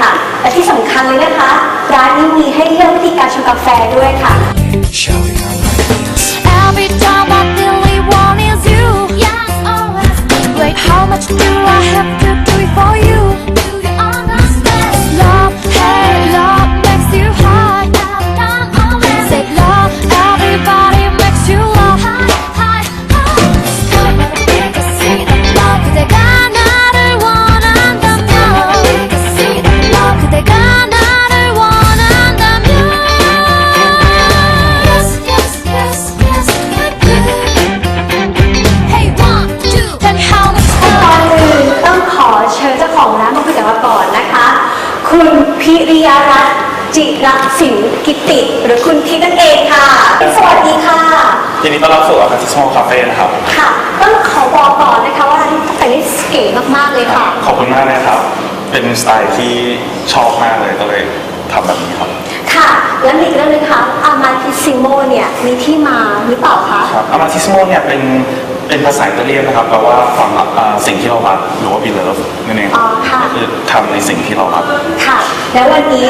ค่ะ และที่สำคัญเลยนะคะ ร้านนี้มีให้เลือกวิธีการชงกาแฟด้วยค่ะ Shall we not like this? Every time I really want is you. Yes, always. Wait, how much do I have to do it for you? Do you พิริยรัตน์จิรศิลป์กิติ หรือคุณพิษนั่นเองค่ะ สวัสดีค่ะ ยินดีต้อนรับสู่อาคาซิสโมคาเฟ่นะครับ ค่ะต้องขอบอกก่อนนะคะว่าร้านนี้แต่งได้เก๋มากๆเลยค่ะ ขอบคุณมากนะครับ เป็นสไตล์ที่ชอบมากเลยก็เลยทำแบบนี้ครับ ค่ะ แล้วมีอีกเรื่องหนึงค่ะอามาทิซิโมเนี่ยมีที่มาหรือเปล่าคะ ครับอามาทิสโมเนี่ยเป็น เป็นภาษาอิตาเลียนนะครับแปลว่าความรักอ่าสิ่งที่เรารักหรือว่า be love นั่นเองอ๋อค่ะ ก็คือทำในสิ่งที่เรารัก ค่ะ แล้ววันนี้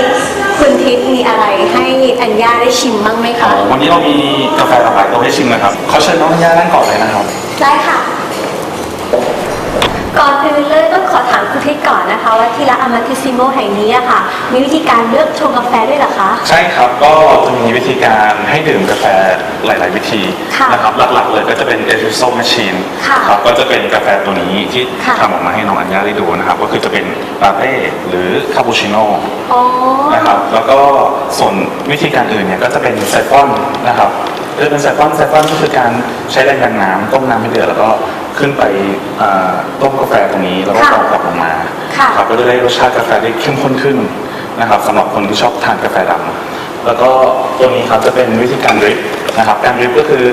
คุณทิพย์มีอะไรให้อัญญาได้ชิมบ้างไหมคะ วันนี้เรามีกาแฟหลากหลายตัวให้ชิมนะครับขอเชิญน้องธัญญานั่งก่อนเลยนะครับ ได้ค่ะ ก่อนอื่นเลยต้องขอถามคุณทิพย์ก่อนนะคะว่าที่ร้านอามาทิซิโมแห่งนี้อะค่ะ มีวิธีการเลือกชงกาแฟด้วยเหรอคะ ใช่ครับ ก็จะมีวิธีการให้ดื่มกาแฟ หลาย ๆ วิธีค่ะนะครับหลัก ๆ เลยก็จะเป็น espresso machine ค่ะครับก็จะเป็นกาแฟตัวนี้ที่ค่ะ ทำออกมาให้น้องอัญญาได้ดูนะครับ ก็คือจะเป็นลาเต้หรือคาปูชิโน่อ๋อ นะครับแล้วก็ส่วนวิธีการอื่นเนี่ยก็จะเป็นไซฟอนนะครับจะเป็นไซฟอนไซฟอนก็คือการใช้แรงดันน้ำต้มน้ำให้เดือดแล้วก็ขึ้นไปอ่าต้มกาแฟตรงนี้แล้วก็ค่ะกรองกลับลงมาค่ะ ครับก็จะได้รสชาติกาแฟได้เข้มข้นขึ้นนะครับสำหรับคนที่ชอบทานกาแฟดำ แล้วก็ตัวนี้ครับจะเป็นวิธีการดริปนะครับการดริปก็คือ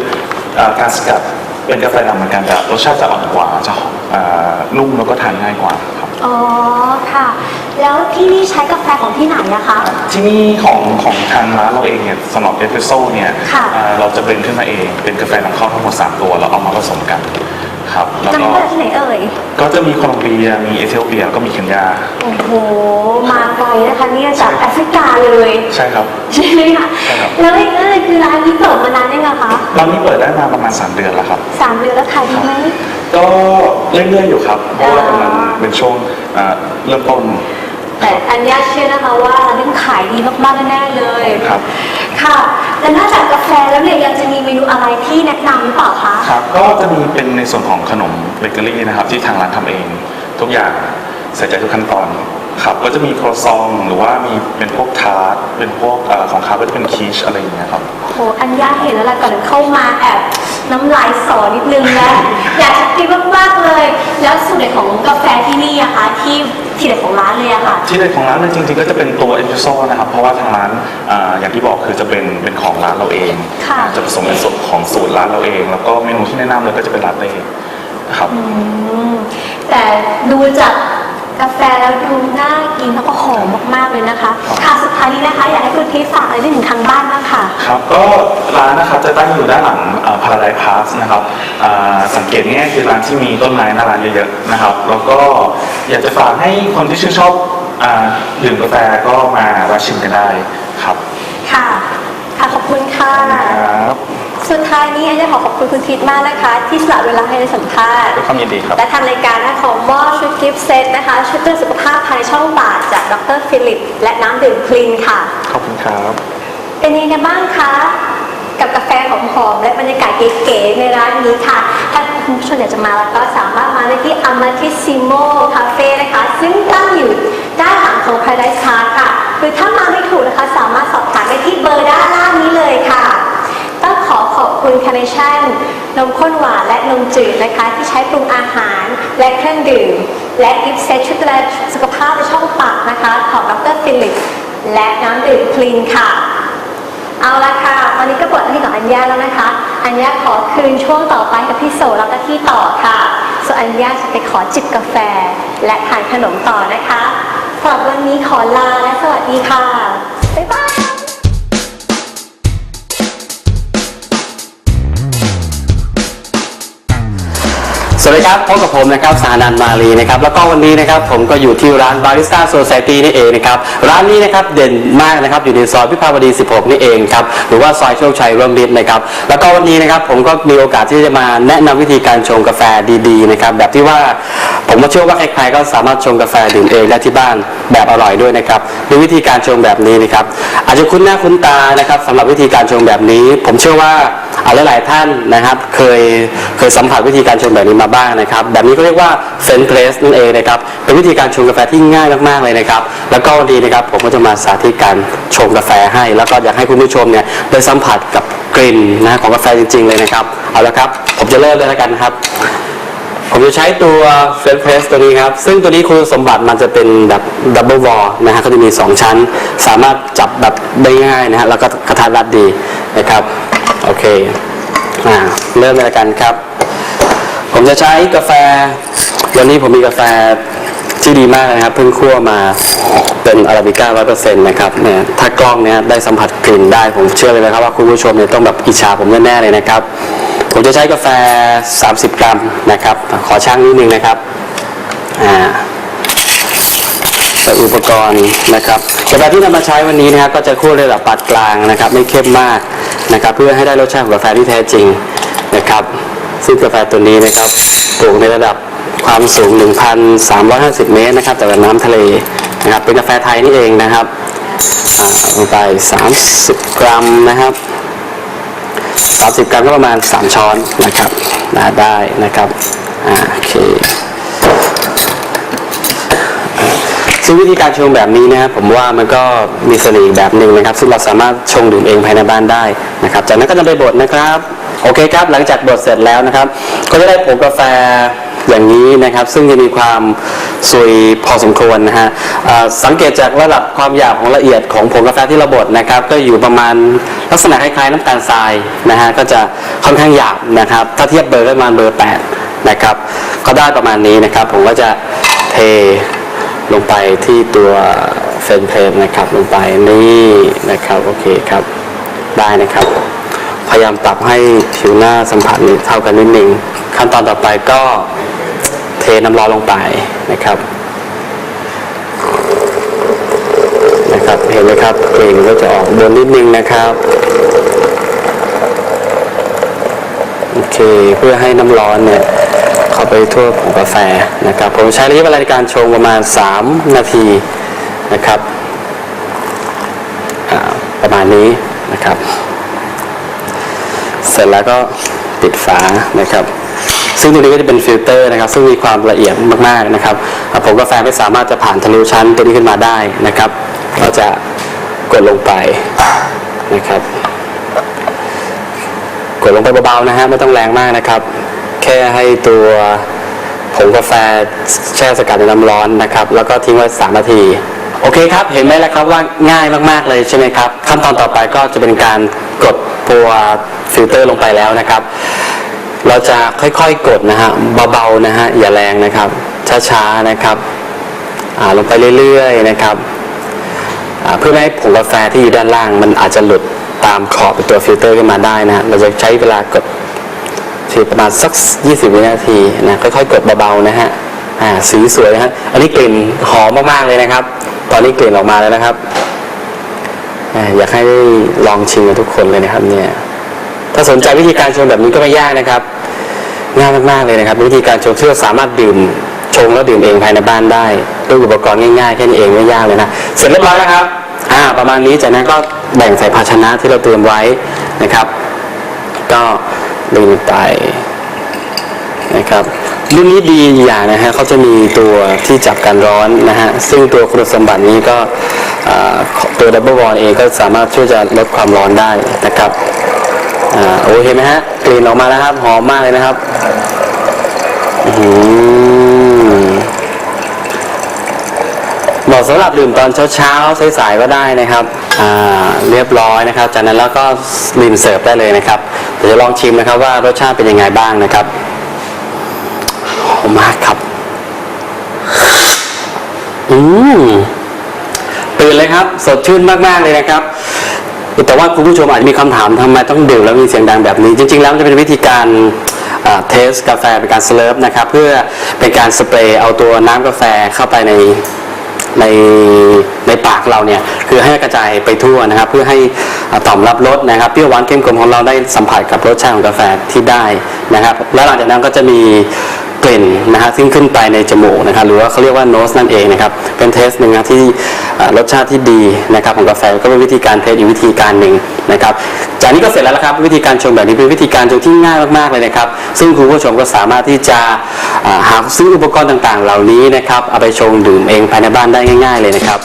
อ่าการสกัดเป็นกาแฟดำเหมือนกันแต่รสชาติจะอ่อนกว่าจะหอมอ่านุ่มแล้วก็ทานง่ายกว่าครับอ๋อค่ะ แล้วที่นี่ใช้กาแฟของที่ไหนอะคะ ที่นี่ของของทางร้านเราเองเนี่ยสำหรับเอสเปรสโซ่เนี่ยค่ะอ่าเราจะเบรนขึ้นมาเองเป็นกาแฟนำเข้าทั้งหมด3ตัวแล้วเอามาผสมกัน ครับ แล้วจะก็มาจากที่ไหนเอ่ย ก็จะมีโคลอมเบีย มีเอธิโอเปียแล้วก็มีเคนยา โอ้โห มาไกลนะคะเนี่ยจากแอฟริกาเลยใช่ครับ ใช่ไหมคะใช่ครับ แล้วอีกเรื่องหนึงคือร้านนี้เปิดมานานยังไงคะร้านนี้เปิดได้มาประมาณ 3 เดือนแล้วครับ สามเดือนแล้วขายดีไหม ก็เรื่อยๆอยู่ครับ เพราะว่ามันเป็นช่วงอ่าเริ่มต้น แต่อันญาเชื่อนะคะว่าร้านนี้ขายดีมากๆแน่ๆเลย ครับ ค่ะ และนอกจากกาแฟแล้ว เนี่ยยังจะมีเมนูอะไรที่แนะนำหรือเปล่าคะครับก็จะมีเป็นในส่วนของขนมเบเกอรี่นะครับที่ทางร้านทำเอง ทุกอย่างใส่ใจทุกขั้นตอน ครับก็จะมีครัวซองหรือว่ามีเป็นพวกทาร์ตเป็นพวกเอ่อของคาร์ก็จะเป็นคีชอะไรอย่างเงี้ยครับ โหอันญาเห็นแล้วล่ะก่อนเข้ามาแอบน้ำลายสอนิดนึงแล้ว อยากจะกินมากๆเลย แล้วสูตรเด็ดของกาแฟที่นี่อะคะที่ที่เด็ดของร้านเลยอะค่ะ ที่เด็ดของร้านเลยจริงๆ ก็จะเป็นตัวเอสเปรสโซ่นะครับเพราะว่าทางร้านอ่าอย่างที่บอกคือจะเป็นเป็นของร้านเราเองค่ะ จะผสมเป็นส่วนของสูตรร้านเราเอง แล้วก็เมนูที่แนะนำเลยก็จะเป็นลาเต้ครับ อืมแต่ดูจาก กาแฟแล้วดูน่ากินแล้วก็หอมมากๆเลยนะคะค่ะสุดท้ายนี้นะคะ อยากให้คุณทิพย์ฝากอะไรถึงทางบ้านบ้างค่ะ ครับก็ร้านนะครับจะตั้งอยู่ด้านหลังพาราไดพาสนะครับอ่าสังเกตง่ายๆคือร้านที่มีต้นไม้หน้าร้านเยอะๆนะครับ แล้วก็อยากจะฝากให้คนที่ชื่นชอบอ่าดื่มกาแฟก็มาแวะชิมกันได้ครับค่ะ ค่ะขอบคุณค่ะ ครับ สุดท้ายนี้อันจะขอขอบคุณคุณทิพย์มากนะคะ ที่สละเวลาให้ได้สัมภาษณ์ด้วยความยินดีครับ และทางรายการนะขอมอบชุดกิฟต์เซตนะคะ ชุดเตือนสุขภาพภายในช่องบาทจากดรฟิลิป และน้ำดื่มคลีนค่ะ ขอบคุณครับ เป็นยังไงกันบ้างคะ กับกาแฟหอมๆและบรรยากาศเก๋ๆในร้านนี้ค่ะถ้าคุณผู้ชมอยากจะมาแล้วก็สามารถมาได้ที่ Amatissimo Cafe นะคะ ซึ่งตั้งอยู่ด้านหลังของ Paradise Park นมข้นหวานและนมจืดนะคะ ที่ใช้ปรุงอาหารและเครื่องดื่ม และกิฟเซตชุดดูแลสุขภาพในช่องปากนะคะ ของดรฟิลิปและน้ำดื่มคลีนค่ะ เอาละค่ะวันนี้ก็บทหน้าที่ของอัญญาแล้วนะคะ อัญญาขอคืนช่วงต่อไปกับพี่โสแล้วก็ที่ต่อค่ะส่วนอัญญาจะไปขอจิบกาแฟ และทานขนมต่อนะคะสำหรับวันนี้ขอลาและสวัสดีค่ะบ๊ายบาย วัสดีครับพบกับผมนะครับสานันมาลีนะครับแล้วก็วันนี้นะครับผมก็อยู่ที่ร้าน Barista Society นี่เองนะครับร้านนี้นะครับเด่นมากนะครับอยู่ในซอยพิพาวดี 16 นี่เองครับหรือว่าซอยโชคชัยร่วมมิตรนะครับแล้วก็วันนี้นะครับผมก็มีโอกาสที่จะมาแนะนำวิธีการชงกาแฟดีๆนะครับแบบที่ว่าผมก็เชื่อว่าใครๆก็สามารถชงกาแฟดื่มเองได้ที่บ้านแบบอร่อยด้วยนะครับด้วยวิธีการชงแบบนี้นะครับอาจจะคุ้นหน้าคุ้นตานะครับสำหรับวิธีการชงแบบนี้ ผมเชื่อว่า เอาหลายๆท่านนะครับเคยเคยสัมผัสวิธีการชงแบบนี้มาบ้างนะครับ แบบนี้ก็เรียกว่าเฟนเพลสนั่นเองนะครับเป็นวิธีการชงกาแฟที่ง่ายมากๆเลยนะครับ แล้วก็วันนี้นะครับผมก็จะมาสาธิตการชงกาแฟให้ แล้วก็อยากให้คุณผู้ชมเนี่ยได้สัมผัสกับกลิ่นนะของกาแฟจริง ๆ เลยนะครับเอาละครับผมจะเริ่มเลยแล้วกันครับผมจะใช้ตัวเฟรนเพรสตัวนี้ครับ ซึ่งตัวนี้คุณสมบัติมันจะเป็นแบบดับเบิลวอลนะฮะก็จะมี 2 ชั้น สามารถจับแบบได้ง่ายนะฮะ แล้วก็กระทะรัดดีนะครับ โอเคอ่าเริ่มเลยละกันครับ ผมจะใช้กาแฟ วันนี้ผมมีกาแฟที่ดีมากนะครับ เพิ่งคั่วมาเป็นอาราบิก้าร้อยเปอร์เซ็นต์นะครับเนี่ยถ้ากล้องเนี่ยได้สัมผัสกลิ่นได้ผมเชื่อเลยนะครับ ว่าคุณผู้ชมเนี่ยต้องแบบอิจฉาผมแน่ๆเลยนะครับ ผมจะใช้กาแฟ 30 กรัมนะครับ ขอช่างนิดนึงนะครับอ่าอุปกรณ์นะครับกาแฟที่นำมาใช้วันนี้นะครับก็จะคั่วระดับปานกลางนะครับ ไม่เข้มมาก นะครับเพื่อให้ได้รสชาติของกาแฟที่แท้จริงนะครับ ซึ่งกาแฟตัวนี้นะครับปลูกในระดับความสูง 1,350 เมตรนะครับจากน้ำทะเลนะครับเป็นกาแฟไทยนี่เองนะครับอ่าลงไป 30 กรัมนะครับ 30 กรัมก็ประมาณ 3 ช้อนนะครับได้นะครับโอเค ซึ่งวิธีการชงแบบนี้นะครับผมว่ามันก็มีเสน่ห์แบบหนึ่งนะครับ ซึ่งเราสามารถชงดื่มเองภายในบ้านได้นะครับ จากนั้นก็จะไปบดนะครับ โอเคครับ หลังจากบดเสร็จแล้วนะครับ ก็จะได้ผงกาแฟอย่างนี้นะครับ ซึ่งจะมีความซุยพอสมควรนะฮะสังเกตจากระดับความหยาบของละเอียดของผงกาแฟที่เราบดนะครับ ก็อยู่ประมาณลักษณะคล้ายๆน้ำตาลทรายนะฮะก็จะค่อนข้างหยาบนะครับ ถ้าเทียบเบอร์ก็ประมาณเบอร์ 8 นะครับ ก็ได้ประมาณนี้นะครับ ผมก็จะเท ลงไปที่ตัวเฟรนเพลนนะครับลงไปนี่นะครับโอเคครับได้นะครับ พยายามปรับให้ผิวหน้าสัมผัสเท่ากันนิดนึงขั้นตอนต่อไปก็เทน้ำร้อนลงไปนะครับนะครับเห็นไหมครับกลิ่นก็จะออกบนนิดนึงนะครับโอเคเพื่อให้น้ำร้อนเนี่ย เข้าไปทั่วผงกาแฟนะครับ ผมใช้ระยะเวลาในการชงประมาณ 3 นาทีนะครับประมาณนี้นะครับ เสร็จแล้วก็ปิดฝานะครับ ซึ่งตัวนี้ก็จะเป็นฟิลเตอร์นะครับ ซึ่งมีความละเอียดมากๆนะครับผงกาแฟไม่สามารถจะผ่านทะลุชั้นตัวนี้ขึ้นมาได้นะครับ เราจะกดลงไปนะครับ กดลงไปเบาๆนะฮะไม่ต้องแรงมากนะครับ แค่ให้ตัวผงกาแฟแช่สกัดในน้ำร้อนนะครับ แล้วก็ทิ้งไว้3นาที โอเคครับ เห็นไหมแล้วครับว่าง่ายมากๆเลยใช่ไหมครับ ขั้นตอนต่อไปก็จะเป็นการกดตัวฟิลเตอร์ลงไปแล้วนะครับ เราจะค่อยๆกดนะฮะเบาๆนะฮะอย่าแรงนะครับ ช้าๆนะครับอ่าลงไปเรื่อยๆนะครับอ่าเพื่อไม่ให้ผงกาแฟที่อยู่ด้านล่าง มันอาจจะหลุดตามขอบเป็นตัวฟิลเตอร์ขึ้นมาได้นะฮะเราจะใช้เวลากด ทีประมาณสัก 20 วินาทีนะค่อยๆกดเบาๆนะฮะอ่าสีสวยนะฮะอันนี้กลิ่นหอมมากๆเลยนะครับ ตอนนี้กลิ่นออกมาแล้วนะครับอ่าอยากให้ได้ลองชิมกันทุกคนเลยนะครับเนี่ยถ้าสนใจวิธีการชงแบบนี้ก็ไม่ยากนะครับง่ายมากๆเลยนะครับ วิธีการชงที่เราสามารถดื่มชงแล้วดื่มเองภายในบ้านได้ด้วยอุปกรณ์ง่ายๆแค่นี้เองไม่ยากเลยนะเสร็จเรียบร้อยแล้วครับอ่าประมาณนี้จากนั้นก็แบ่งใส่ภาชนะที่เราเตรียมไว้นะครับ ก็ ดึงไปนะครับรุ่นนี้ดีอย่างนะฮะเขาจะมีตัวที่จับการร้อนนะฮะซึ่งตัวคุณสมบัตินี้ก็ตัวดับเบิลวอลเองก็สามารถช่วยจะลดความร้อนได้นะครับอโอเคไหมฮะกลิ่นออกมาแล้วครับหอมมากเลยนะครับอื้อหือเหมาะสำหรับดื่มตอนเช้าๆสายๆก็ได้นะครับ เรียบร้อยนะครับ จากนั้นแล้วก็ริมเสิร์ฟได้เลยนะครับเดี๋ยวจะลองชิมนะครับว่ารสชาติเป็นยังไงบ้างนะครับหอมมากครับอืมตื่นเลยครับ สดชื่นมากๆเลยนะครับแต่ว่าคุณผู้ชมอาจจะมีคำถามทำไมต้องดื่มแล้วมีเสียงดังแบบนี้ จริง ๆ แล้วจะเป็นวิธีการเทสกาแฟเป็นการเลิร์ฟนะครับ เพื่อเป็นการสเปรย์เอาตัวน้ำกาแฟเข้าไปใน ในในปากเราเนี่ยคือให้กระจายไปทั่วนะครับ เพื่อให้ต่อมรับรสนะครับเปรี้ยวหวานเค็มขมของเราได้สัมผัสกับรสชาติของกาแฟที่ได้นะครับ แล้วหลังจากนั้นก็จะมี กลิ่นนะฮะซึ่งขึ้นไปในจมูกนะครับหรือว่าเขาเรียกว่าโนสนั่นเองนะครับเป็นเทสหนึ่งนะที่รสชาติที่ดีนะครับของกาแฟก็เป็นวิธีการเทสอีกวิธีการหนึ่งนะครับจากนี้ก็เสร็จแล้วละครับวิธีการชงแบบนี้เป็นวิธีการชงที่ง่ายมากๆเลยนะครับ ซึ่งคุณผู้ชมก็สามารถที่จะหาซื้ออุปกรณ์ต่างๆ เหล่านี้นะครับเอาไปชงดื่มเองภายในบ้านได้ง่าย ๆเลยนะครับ